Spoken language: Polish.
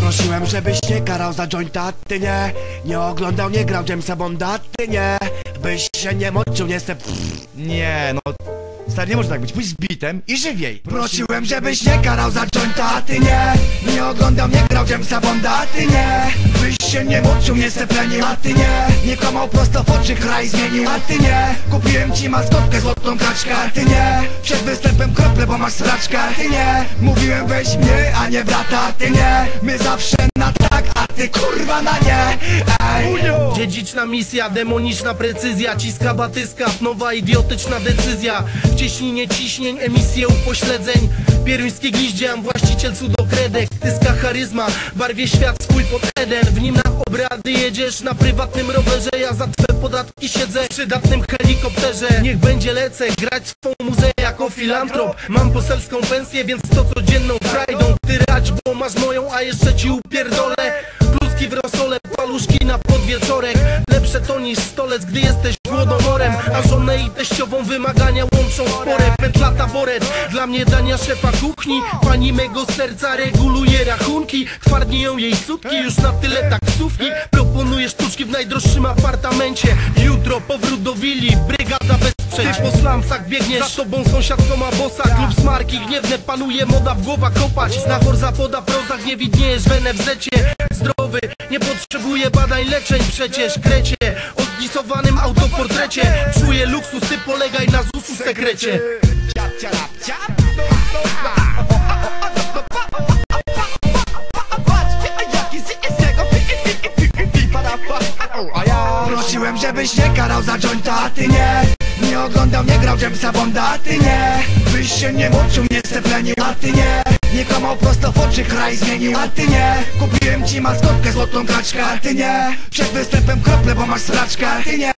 Prosiłem, żebyś nie karał za jointa, ty nie. Nie oglądał, nie grał Jamesa Bonda, ty nie. Byś się nie moczył, nie jestem... Nie, no... Stary, nie może tak być, pójdź z bitem i żywiej Prosiłem, żebyś nie karał za jointa, ty nie. Nie oglądał, nie grał Jamesa Bonda, ty nie. Byś się nie moczył, nie seplenił, a ty nie. Nie kłamał prosto w oczy, kraj zmienił, a ty nie. Kupiłem ci maskotkę, złotą kaczkę, a ty nie. Przed występem krople, bo masz sraczkę, a ty nie. Mówiłem weź mnie, a nie brata, a ty nie. My zawsze na tak, a ty kurwa na nie Dziedziczna misja, demoniczna precyzja Ciska batyskaw, nowa idiotyczna decyzja. W cieśninie ciśnień, emisję upośledzeń. Pieruńskie gwiździam, właściciel cudokredek Tyska charyzma, barwie świat swój pod Eden. W nim na obrady jedziesz na prywatnym rowerze. Ja za twe podatki siedzę w przydatnym helikopterze. Niech będzie lecę, grać swą muzę jako filantrop. Mam poselską pensję, więc to codzienną frajdą. Ty rać, bo masz moją, a jeszcze ci upierdolę na podwieczorek. Lepsze to niż stolec, gdy jesteś głodomorem A żonę i teściową wymagania łączą spore. Pętla taboret, dla mnie dania szefa kuchni. Pani mego serca reguluje rachunki. Twardnieją jej sutki, już na tyle taksówki. Proponuję sztuczki w najdroższym apartamencie. Jutro powrót do willi, brygada bez Ty po slumsach biegniesz, za tobą sąsiad co ma bossa Klub smarki, gniewne panuje moda w głowa kopać. Znachor zapoda proza, nie widniejesz w NFZ-cie Zdrowy, nie potrzebuje badań leczeń przecież Krecie, o zdisowanym autoportrecie. Czuję luksus, ty polegaj na ZUS-u sekrecie. Prosiłem, żebyś nie karał za jointa, a ty nie. Nie oglądał, nie grał Jamesa Bonda, a ty nie. Byś się nie moczył, nie seplenił, a ty nie Nie kłamał prosto w oczy, kraj zmienił, a ty nie. Kupiłem ci maskotkę, złotą kaczkę, a ty nie. Przed występem krople, bo masz sraczkę, a ty nie